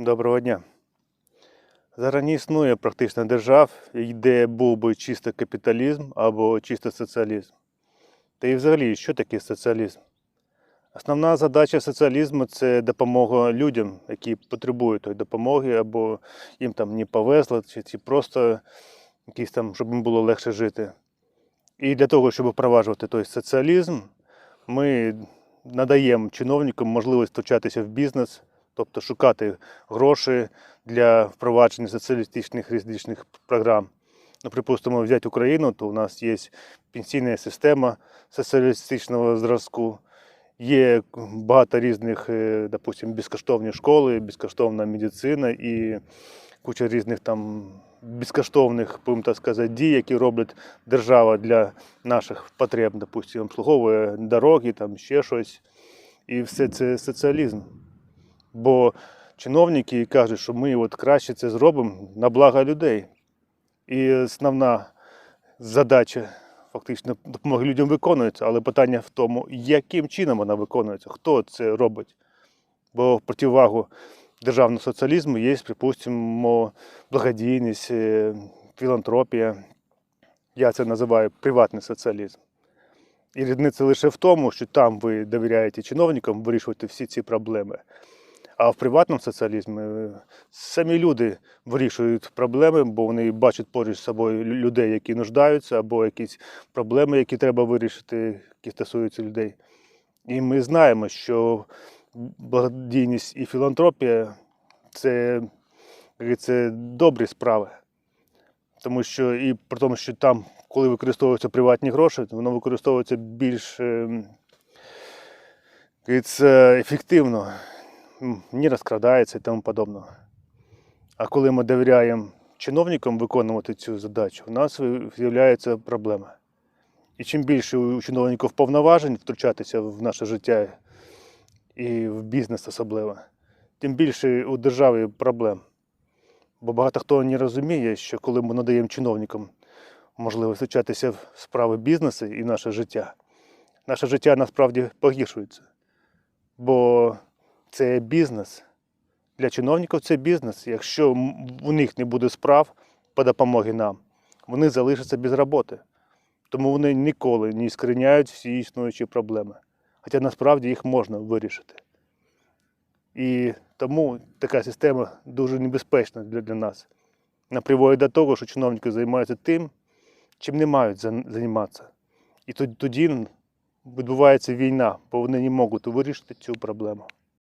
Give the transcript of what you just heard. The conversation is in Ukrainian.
Доброго дня. Зараз не існує практично держав, де був би чисто капіталізм або чисто соціалізм. Та і взагалі, що таке соціалізм? Основна задача соціалізму це допомога людям, які потребують тої допомоги, або їм там не повезло, чи, просто якісь там, щоб їм було легше жити. І для того, щоб впроваджувати той соціалізм, ми надаємо чиновникам можливість втручатися в бізнес, тобто шукати гроші для впровадження соціалістичних різних програм. Ну, припустимо, взяти Україну, то у нас є пенсійна система соціалістичного зразку, є багато різних, е, допустим, безкоштовні школи, безкоштовна медицина і куча різних там безкоштовних, так сказати, дій, які робить держава для наших потреб, допустим, обслуговує дороги, там ще щось. І все це соціалізм. Бо чиновники кажуть, що ми от краще це зробимо на благо людей. І основна задача фактично допомоги людям виконується, але питання в тому, яким чином вона виконується, хто це робить. Бо в противагу державного соціалізму є, припустимо, благодійність, е, філантропія. Я це називаю приватний соціалізм. І різниця лише в тому, що там ви довіряєте чиновникам вирішувати всі ці проблеми. А в приватному соціалізмі е, самі люди вирішують проблеми, бо вони бачать поруч з собою людей, які нуждаються, або якісь проблеми, які треба вирішити, які стосуються людей. І ми знаємо, що благодійність і філантропія це, це добрі справи. Тому що і при тому, що там, коли використовуються приватні гроші, воно використовується більш ем, ефективно, не розкрадається і тому подобне. А коли ми довіряємо чиновникам виконувати цю задачу, у нас з'являється проблема. І чим більше у чиновників повноважень втручатися в наше життя і в бізнес особливо, тим більше у держави проблем. Бо багато хто не розуміє, що коли ми надаємо чиновникам можливість втручатися в справи бізнесу і наше життя, наше життя насправді погіршується. Бо це бізнес. Для чиновників це бізнес. Якщо у них не буде справ по допомогі нам, вони залишаться без роботи. Тому вони ніколи не іскореняють всі існуючі проблеми. Хоча насправді їх можна вирішити. І тому така система дуже небезпечна для, для нас. Вона приводить до того, що чиновники займаються тим, чим не мають займатися. І тоді відбувається війна, бо вони не можуть вирішити цю проблему.